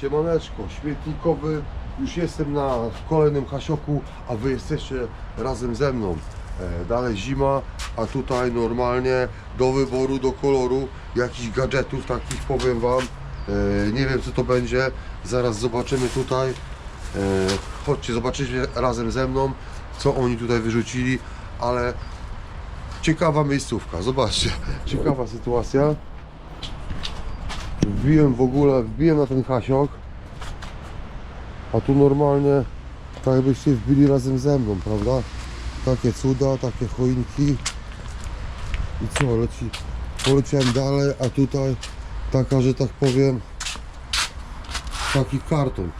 Siemaneczko, śmietnikowy. Już jestem na kolejnym hasioku, a wy jesteście razem ze mną. E, dalej zima, a tutaj normalnie do wyboru, do koloru jakichś gadżetów takich powiem wam. E, nie wiem co to będzie, zaraz zobaczymy tutaj. E, chodźcie, zobaczycie razem ze mną, co oni tutaj wyrzucili, ale ciekawa miejscówka, zobaczcie, ciekawa sytuacja. Wbiłem w ogóle, wbiłem na ten hasiok, a tu normalnie tak jakbyście wbili razem ze mną, prawda? Takie cuda, takie choinki i co, leci, poleciałem dalej, a tutaj taka, że tak powiem taki karton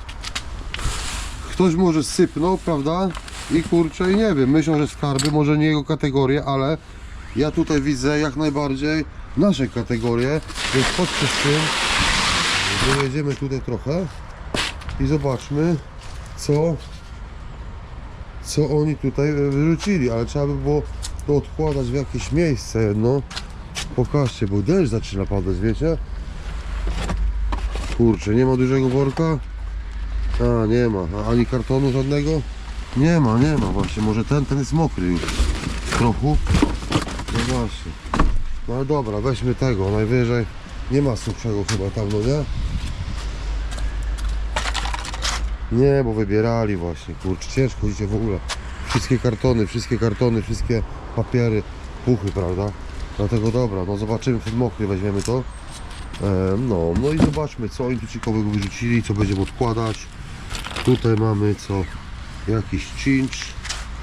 ktoś może sypnął, prawda? I kurczę, i nie wiem, myślą, że skarby, może nie jego kategorie, ale ja tutaj widzę jak najbardziej nasze kategorie, więc chodźcie z tym, dojedziemy tutaj trochę i zobaczmy, co, co oni tutaj wyrzucili, ale trzeba by było to odkładać w jakieś miejsce jedno. Pokażcie, bo deszcz zaczyna padać, wiecie? Kurczę, nie ma dużego worka? A, nie ma. A ani kartonu żadnego? Nie ma, nie ma właśnie. Może ten, ten jest mokry już. Trochu. No właśnie. No dobra, weźmy tego, najwyżej. Nie ma suchszego chyba tam, no nie? Nie, bo wybierali właśnie, kurczę, ciężko idzie w ogóle. Wszystkie kartony, wszystkie kartony, wszystkie papiery, puchy, prawda? Dlatego dobra, no zobaczymy, ten mokry weźmiemy to. E, no, no i zobaczmy, co oni tu ciekawego wyrzucili, co będziemy odkładać. Tutaj mamy co? Jakiś cinch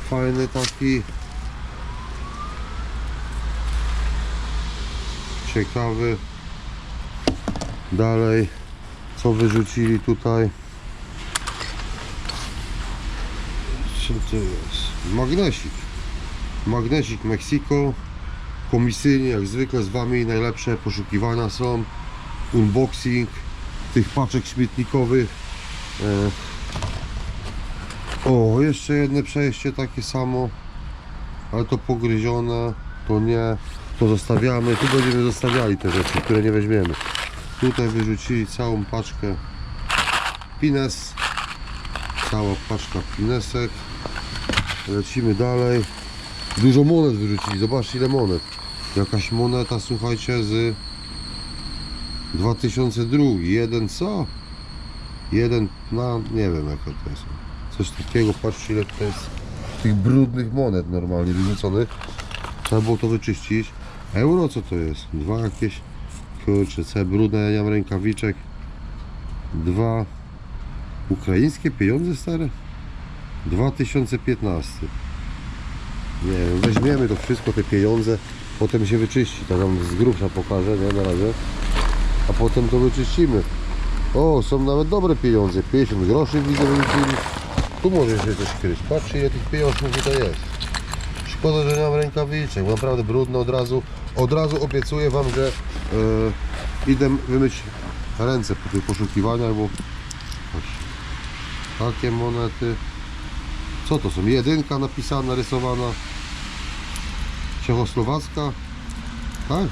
fajny taki. Ciekawy. Dalej, co wyrzucili tutaj? Co to jest? Magnesik. Magnesik Mexico. Komisyjnie, jak zwykle z Wami najlepsze poszukiwania są. Unboxing tych paczek śmietnikowych. E, o, jeszcze jedno przejście takie samo, ale to pogryzione, to nie, to zostawiamy, tu będziemy zostawiali te rzeczy, które nie weźmiemy. Tutaj wyrzucili całą paczkę pines, cała paczka pinesek, lecimy dalej. Dużo monet wyrzucili, zobaczcie ile monet. Jakaś moneta, słuchajcie, z 2002, jeden co? Jeden, no nie wiem jaka to jest. Coś takiego, patrzcie ile to jest tych brudnych monet normalnie wyrzuconych. Trzeba było to wyczyścić. Euro co to jest? Dwa jakieś, kurczę, całe brudne, ja mam rękawiczek. Dwa ukraińskie pieniądze stare? 2015. Nie wiem, weźmiemy to wszystko, te pieniądze, potem się wyczyści, tak wam z grubsza pokażę, nie, na razie. A potem to wyczyścimy. O, są nawet dobre pieniądze. 50 groszy widzę wyrzucili. Tu może się coś kryć. Patrzcie ile tych pieniążków tutaj jest szkoda, że nie mam rękawiczek. Naprawdę brudno od razu. Od razu obiecuję Wam, że yy, idę wymyć ręce po tych poszukiwaniach, bo takie monety. Co to są? Jedynka napisana, rysowana. Czechosłowacka. Tak?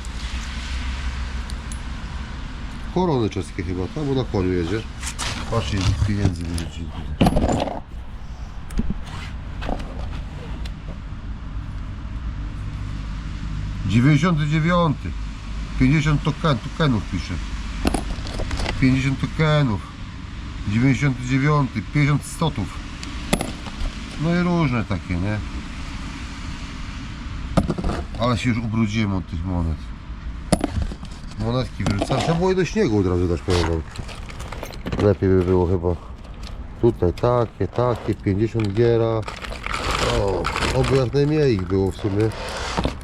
Korony czeskie chyba, tak? Bo na koniu jedzie. Patrzcie, pieniędzy będzie. 99 50 token, tokenów pisze. 50 tokenów 99 50 stotów. No i różne takie nie? Ale się już ubrudziłem od tych monet. Monetki wyrzucam. Trzeba było i do śniegu od razu dać powiem lepiej by było chyba tutaj takie, takie 50 giera. O, oby jak najmniej ich było w sumie.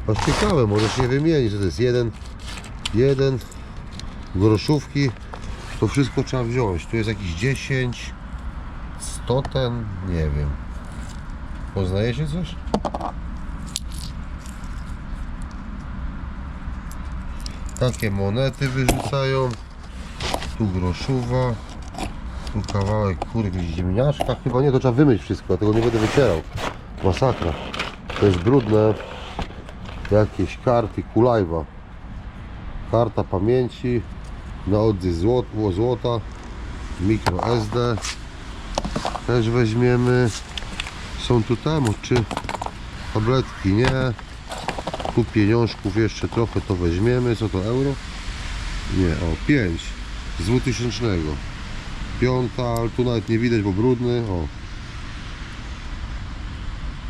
Aż ciekawe, może się wymieni, że to jest jeden, jeden, groszówki. To wszystko trzeba wziąć. Tu jest jakiś 10, 100 ten, nie wiem. Poznajecie coś? Takie monety wyrzucają. Tu groszuwa. Tu kawałek kurki ziemniaczka. Chyba nie, to trzeba wymyć wszystko, tego nie będę wycierał. Masakra. To jest brudne. Jakieś karty, kulajwa. Karta pamięci. Na odzysk złot, złota. Mikro SD też weźmiemy. Są tu temu, czy tabletki nie. Tu pieniążków jeszcze trochę to weźmiemy. Co to euro? Nie, o 5 z 2000. Piąta, ale tu nawet nie widać, bo brudny. O.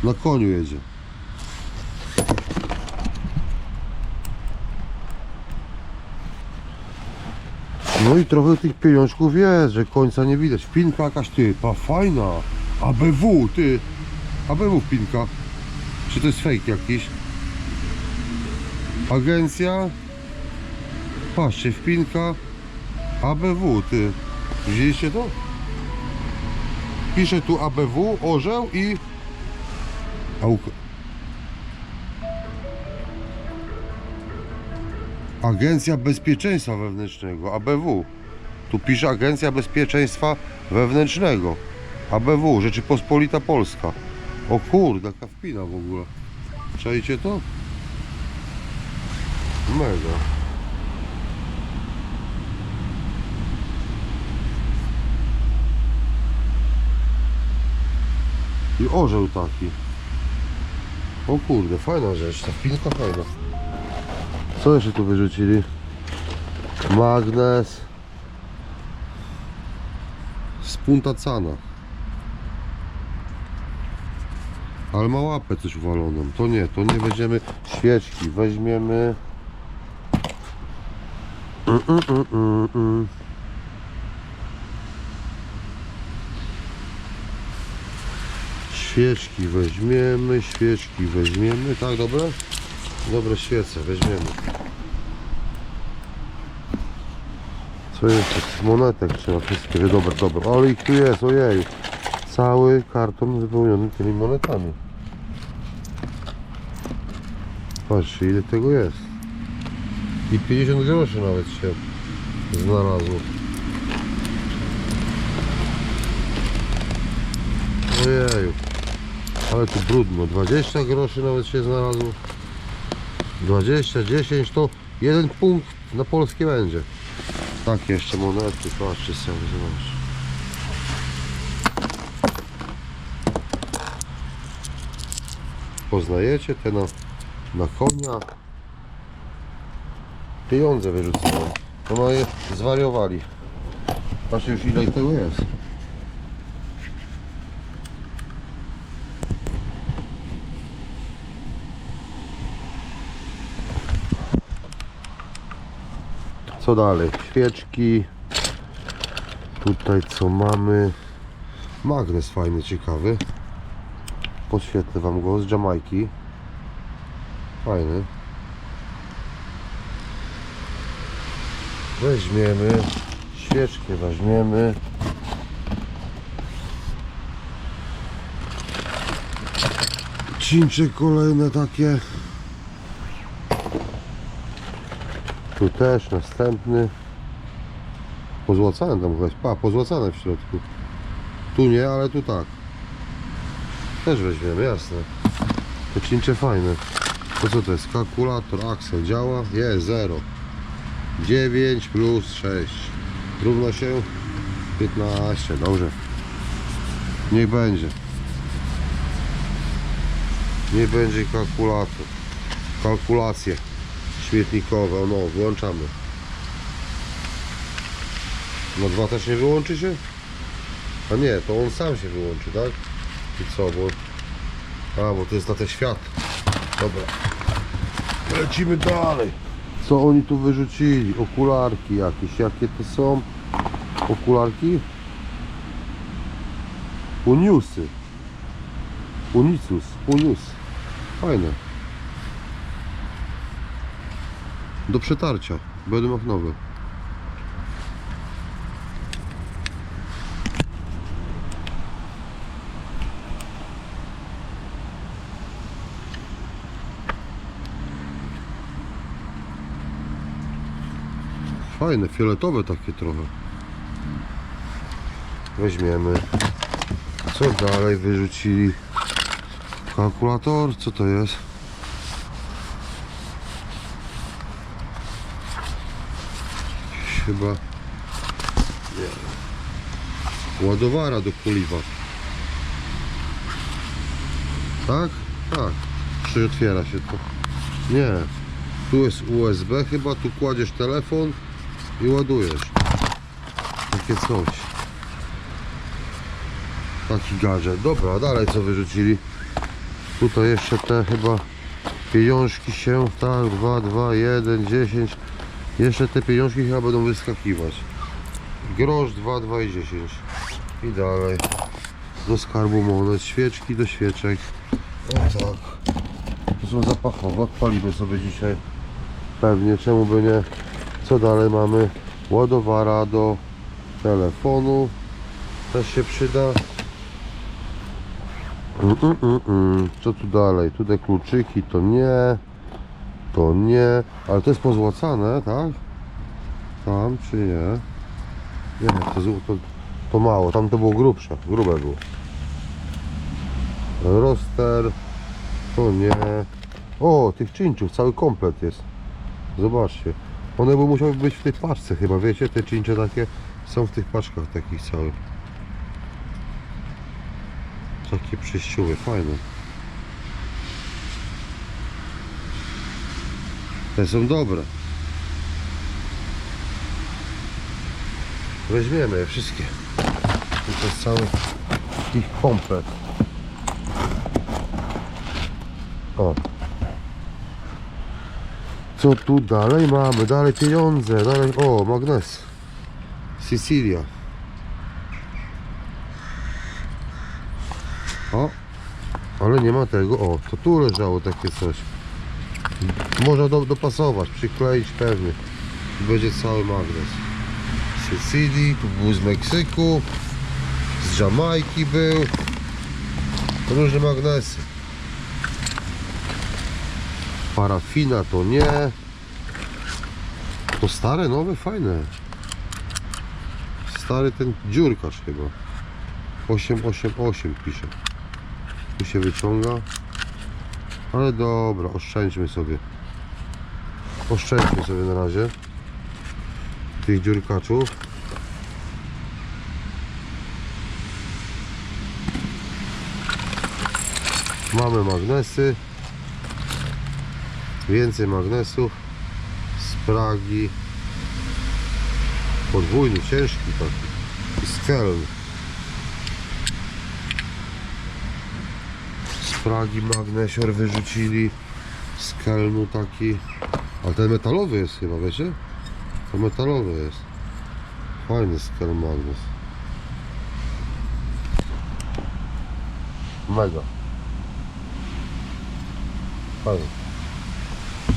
Na koniu jedzie. No i trochę tych pieniążków jest, że końca nie widać. Pinka jakaś ty, pa fajna. ABW, ty. ABW pinka. Czy to jest fake jakiś? Agencja. Patrzcie, wpinka. ABW, ty. Widzieliście to? Pisze tu ABW, orzeł i... Auk... Agencja Bezpieczeństwa Wewnętrznego, ABW. Tu pisze Agencja Bezpieczeństwa Wewnętrznego. ABW, Rzeczypospolita Polska. O kurde, jaka wpina w ogóle. Czajcie to? Mega. I orzeł taki. O kurde, fajna rzecz, ta wpinka fajna. Co jeszcze tu wyrzucili? Magnes. Spuntacana. Ale ma łapę coś uwaloną. To nie, to nie weźmiemy świeczki. Weźmiemy... Mm, mm, mm, mm, mm. Świeczki weźmiemy, świeczki weźmiemy. Tak, dobre? Dobre świece, weźmiemy. Co jeszcze? Monetek trzeba wszystkie. Dobra, dobra. Ale ich tu jest, ojej. Cały karton wypełniony tymi monetami. Patrzcie, ile tego jest. I 50 groszy nawet się znalazło. Ojeju. Ale tu brudno. 20 groszy nawet się znalazło. 20, 10 to jeden punkt na polskie będzie. Tak jeszcze monety, patrzcie sobie, zobacz. Poznajecie te na, na konia? Pieniądze wyrzucają. To no zwariowali. Patrzcie już ile tego jest. Co dalej? Świeczki. Tutaj co mamy? Magnes fajny, ciekawy. Podświetlę Wam go z Jamajki. Fajny. Weźmiemy. Świeczkę weźmiemy. Cincze kolejne takie. Tu też następny. Pozłacane tam chyba. Pa, pozłacane w środku. Tu nie, ale tu tak. Też weźmiemy, jasne. Te cincze fajne. To co to jest? Kalkulator, Axel działa? Jest, 0. 9 plus 6. Równa się 15. Dobrze. Niech będzie. Niech będzie kalkulator. Kalkulacje śmietnikowe, no włączamy. No dwa też nie wyłączy się? A nie, to on sam się wyłączy, tak? I co, bo... A, bo to jest na te światło. Dobra. Lecimy dalej. Co oni tu wyrzucili? Okularki jakieś. Jakie to są? Okularki? Uniusy. Unicus. Unius. Fajne. Do przetarcia. Będę miał nowe. Fajne, fioletowe takie trochę. Weźmiemy. Co dalej wyrzucili? Kalkulator? Co to jest? Chyba. Nie. Ładowara do kuliwa. Tak? Tak. Czy otwiera się to? Nie. Tu jest USB chyba, tu kładziesz telefon i ładujesz. Takie coś. Taki gadżet. Dobra, dalej co wyrzucili? Tutaj jeszcze te chyba pieniążki się, tak, 2, 2, 1, 10. Jeszcze te pieniążki chyba będą wyskakiwać. Grosz, 2, 2 i 10. I dalej. Do skarbu monet, świeczki do świeczek. O tak. To są zapachowe, odpalimy sobie dzisiaj. Pewnie, czemu by nie. Co dalej mamy? Ładowara do telefonu. Też się przyda. Mm, mm, mm, mm. Co tu dalej? Tutaj kluczyki to nie. To nie. Ale to jest pozłacane, tak? Tam czy nie? Nie, to, z- to, to mało. Tam to było grubsze. Grube było. Roster. To nie. O, tych czynczów, cały komplet jest. Zobaczcie. One by musiały być w tej paczce chyba, wiecie? Te czyncze takie są w tych paczkach takich całych. Takie przejściowe, fajne. Te są dobre. Weźmiemy je wszystkie. To jest cały ich komplet. O. Co tu dalej mamy? Dalej pieniądze, dalej... O, magnes. Sicilia. O, ale nie ma tego. O, to tu leżało takie coś. Można do, dopasować, przykleić pewnie. Będzie cały magnes. Z tu był z Meksyku, z Jamajki był. Różne magnesy. Parafina to nie. To stare, nowe, fajne. Stary ten dziurkarz chyba. 888 pisze. Tu się wyciąga. Ale dobra, oszczędźmy sobie. Oszczędźmy sobie na razie tych dziurkaczów. Mamy magnesy. Więcej magnesów. Z Pragi. Podwójny, ciężki taki. I z Pragi magnesior wyrzucili. Z Kelnu taki. Ale ten metalowy jest chyba, wiecie? To metalowy jest. Fajny Skel magnes. Mega. Fajny.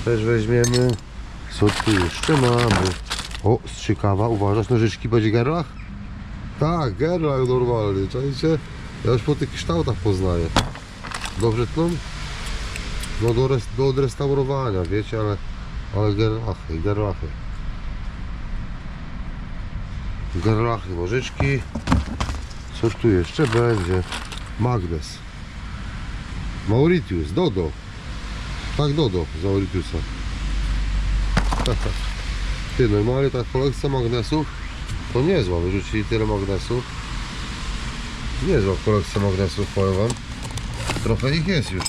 Też weźmiemy. Co tu jeszcze mamy? O, strzykawa, uważasz, nożyczki będzie gerlach? Tak, gerlach normalny, czajcie? Ja już po tych kształtach poznaję. Dobrze tną? No do, res, do odrestaurowania, wiecie, ale, ale gerlachy, gerlachy. Gerlachy, nożyczki. Co tu jeszcze będzie? Magnes. Mauritius, Dodo. Tak, Dodo z Mauritiusa. Ty, normalnie ta kolekcja magnesów to niezła. Wyrzucili tyle magnesów. Niezła kolekcja magnesów, powiem wam. Trochę ich jest już.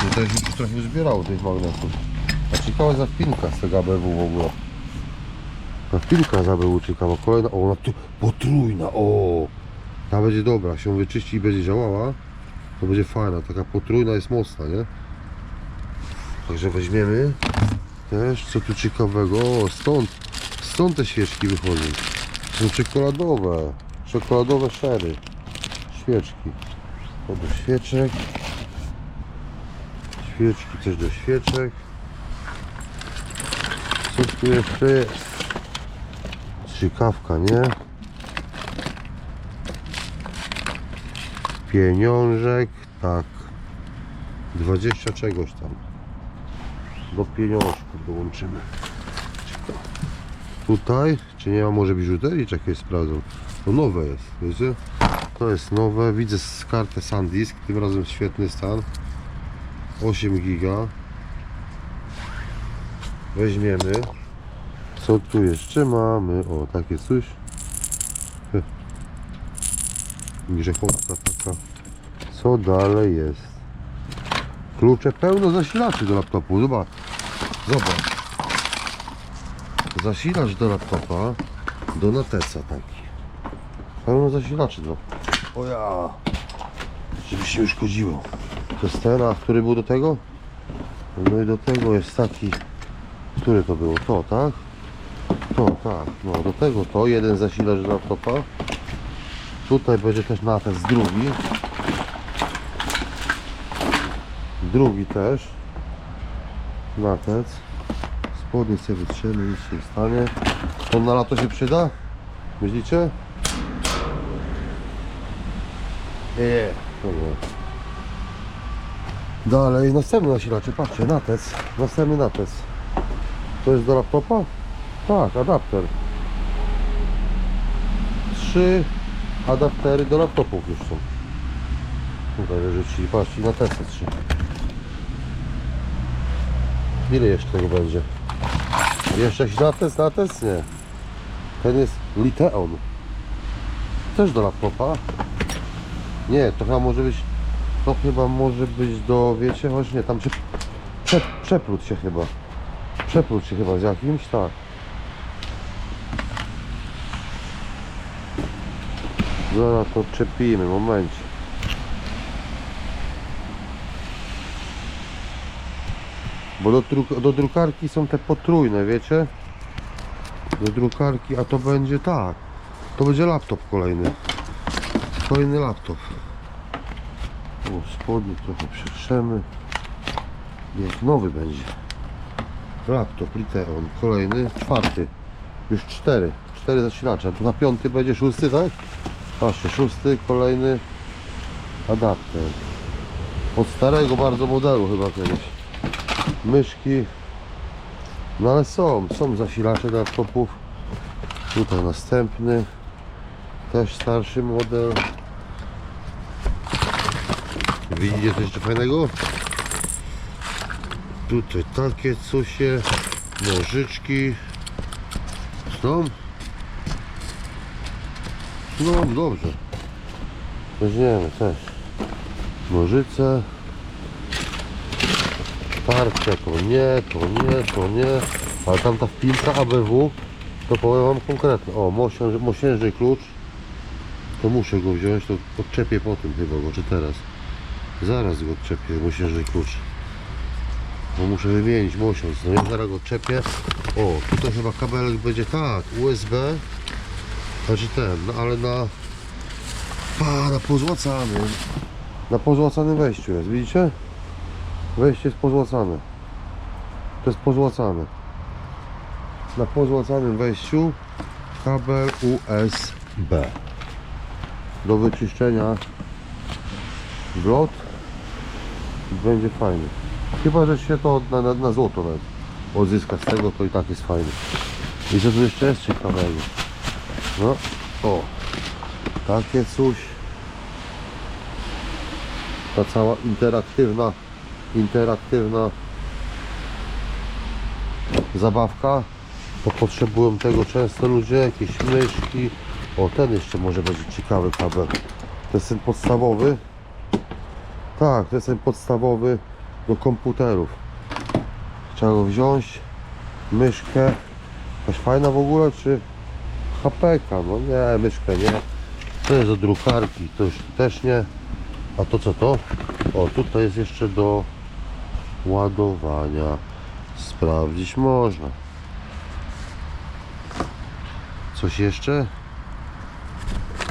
Tutaj już trochę uzbierało tych magnesów. A ciekawa zapinka z tego ABW w ogóle. Zapinka z ABW ciekawa. Kolejna, o ona tu potrójna, o! Ta będzie dobra, się wyczyści i będzie działała. To będzie fajna, taka potrójna jest mocna, nie? Także weźmiemy też, co tu ciekawego, o stąd, stąd te świeczki wychodzą. Są czekoladowe, czekoladowe szery, świeczki. To do świeczek. Świeczki też do świeczek. Co tu jeszcze jest? Ciekawka, nie? Pieniążek, tak. 20 czegoś tam. Do pieniążków dołączymy. Tutaj, czy nie ma może biżuterii, czy jakieś sprawdzą. To nowe jest, wiecie? To jest nowe, widzę kartę SanDisk, tym razem świetny stan. 8 giga. Weźmiemy. Co tu jeszcze mamy? O, takie coś. Grzechowska taka. Co dalej jest? Klucze pełno zasilaczy do laptopu. Zobacz. Zobacz. Zasilacz do laptopa. Do nateca taki. Pełno zasilaczy do. O ja. Żeby się już. To jest ten, a który był do tego? No i do tego jest taki. Który to było? To, tak? To, tak. No do tego to. Jeden zasilacz do laptopa. Tutaj będzie też natec drugi. Drugi też. Natec. Spodnie sobie wytrzemy, nic się nie stanie. To na lato się przyda? Myślicie? Nie. Dalej, następny nasilacze, patrzcie, natec. Następny natec. To jest do laptopa? Tak, adapter. Trzy adaptery do laptopów już są. Tutaj wyrzucili, patrzcie, na testy trzy. Ile jeszcze tego będzie? Jeszcze jakiś natest, natest? Nie. Ten jest Liteon. Też do laptopa. Nie, to chyba może być, to chyba może być do, wiecie, właśnie nie, tam prze, prze, się chyba. Przeprót się chyba z jakimś, tak. Zaraz to czepimy, momencie. Bo do, druk- do drukarki są te potrójne, wiecie? Do drukarki, a to będzie tak. To będzie laptop kolejny. Kolejny laptop. O, spodnie trochę przetrzemy. Niech nowy będzie. Laptop Liteon, kolejny, czwarty. Już cztery. Cztery zasilacze. A tu na piąty będzie szósty, tak? Patrzcie, szósty, kolejny adapter. Od starego bardzo modelu chyba kiedyś. Myszki. No ale są, są zasilacze laptopów. Tutaj następny. Też starszy model. Widzicie coś jeszcze fajnego? Tutaj takie cosie. Nożyczki. Są? No dobrze. Weźmiemy też. Nożyce. Tarcze to nie, to nie, to nie. Ale tamta wpinka ABW to powiem wam konkretnie. O, mosiężny, klucz. To muszę go wziąć, to odczepię po tym chyba go, czy teraz. Zaraz go odczepię, mosiężny klucz. Bo muszę wymienić mosiąc, no ja zaraz go odczepię. O, tutaj chyba kabelek będzie tak, USB. Znaczy ten, no ale na... Pa, na pozłacanym. Na pozłacanym wejściu jest, widzicie? Wejście jest pozłacane. To jest pozłacane. Na pozłacanym wejściu kabel USB. Do wyczyszczenia wlot będzie fajny. Chyba, że się to na, na, na złoto nawet odzyska z tego, to i tak jest fajny. I co tu jeszcze jest ciekawego? No, o, takie coś. Ta cała interaktywna, interaktywna zabawka. Bo potrzebują tego często ludzie, jakieś myszki. O, ten jeszcze może będzie ciekawy kabel. To jest ten podstawowy. Tak, to jest ten podstawowy do komputerów. Trzeba go wziąć, myszkę. Jakaś fajna w ogóle, czy HPK? No nie, myszkę nie. To jest do drukarki, to już też nie. A to co to? O, tutaj jest jeszcze do ładowania. Sprawdzić można. Coś jeszcze?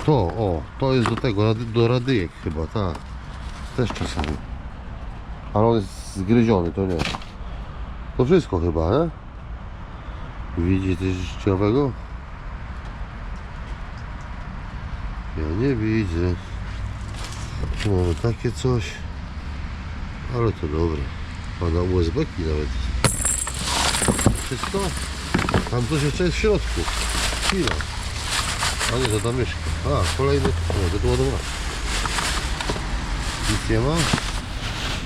To, o, to jest do tego, do radyjek chyba, tak. Też czasami. Ale on jest zgryziony, to nie. To wszystko chyba, nie? Widzi coś ciekawego? Ja nie widzę. Tu mamy takie coś. Ale to dobre. A na USB-ki nawet. Wszystko? Tam coś jeszcze jest w środku. Chwila. A nie, to ta myszka. A, kolejny. Nie, to ładowanie. Nic nie ma?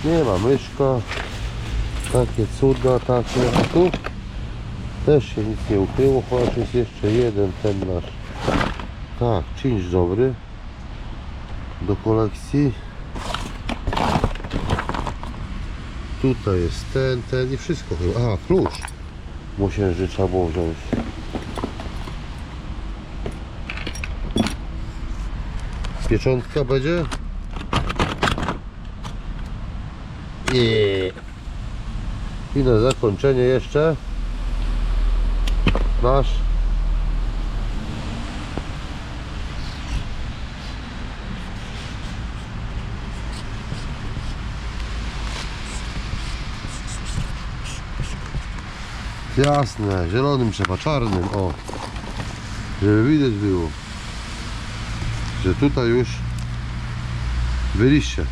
Nie ma myszka. Takie cuda, takie. A tu też się nic nie ukryło, chociaż jest jeszcze jeden ten nasz. Tak, czynsz dobry. do kolekcji. Tutaj jest ten, ten i wszystko chyba. Aha, klucz. Musiałem, trzeba było wziąć. Pieczątka będzie? Nie. I na zakończenie jeszcze nasz Jasne, zielonym trzeba, czarnym, o. Żeby widać było, że tutaj już byliście.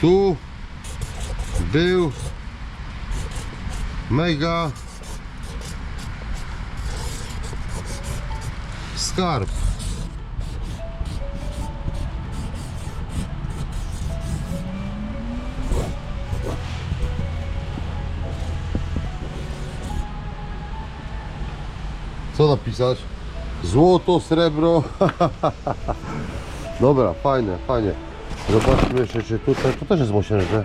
Tu był mega skarb. Co napisać? Złoto, srebro. Dobra, fajne, fajnie. Zobaczmy jeszcze, czy tutaj, to też jest mosiężne.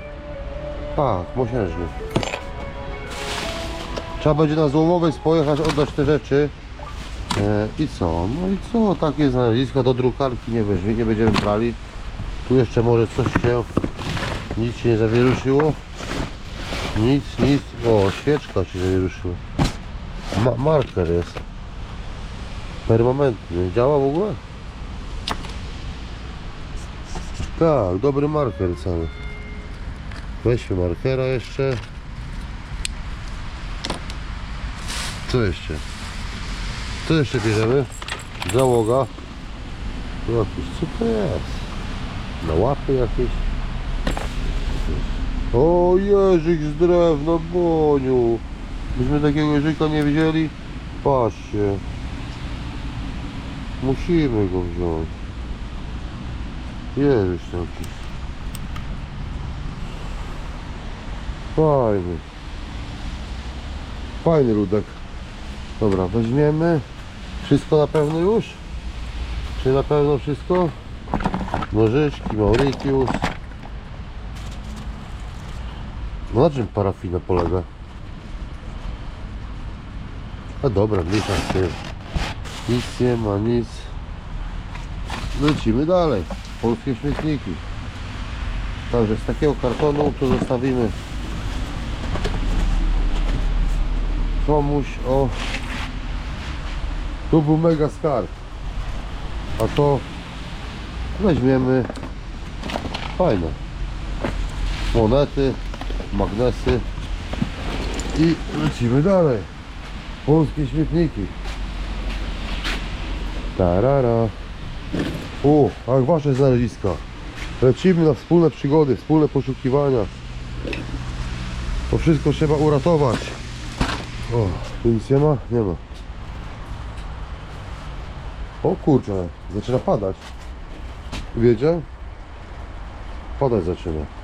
Tak, mosiężny. Trzeba będzie na Złomowej pojechać, oddać te rzeczy. E, I co? No i co? Takie znaleziska do drukarki nie, weźmie, nie będziemy brali. Tu jeszcze może coś się, nic się nie zawieruszyło. Nic, nic. O, świeczka się zawieruszyła. Ma marker jest. Permanentny. Działa w ogóle? Tak, dobry marker cały. Weźmy markera jeszcze. Co jeszcze? Co jeszcze bierzemy? Załoga. Tu jakieś, co to jest? Na łapy jakieś? O, jeżyk z drewna, Boniu. Myśmy takiego jeżyka nie wzięli. Patrzcie. Musimy go wziąć. Jeżyk taki. Fajny. Fajny ludek. Dobra, weźmiemy. Wszystko na pewno już? Czy na pewno wszystko? Nożyczki, Mauritius. No na czym parafina polega? A dobra, mniejsza z tym. Nic nie ma, nic. Lecimy dalej. Polskie śmietniki. Także z takiego kartonu tu zostawimy komuś o tu był mega skarb. A to weźmiemy fajne. Monety magnesy i lecimy dalej. Polskie śmietniki. Tarara. O, jak wasze znaleziska? Lecimy na wspólne przygody wspólne poszukiwania. To wszystko trzeba uratować. O, tu nic nie ma? Nie ma. O kurczę, zaczyna padać. Wiecie? Padać zaczyna.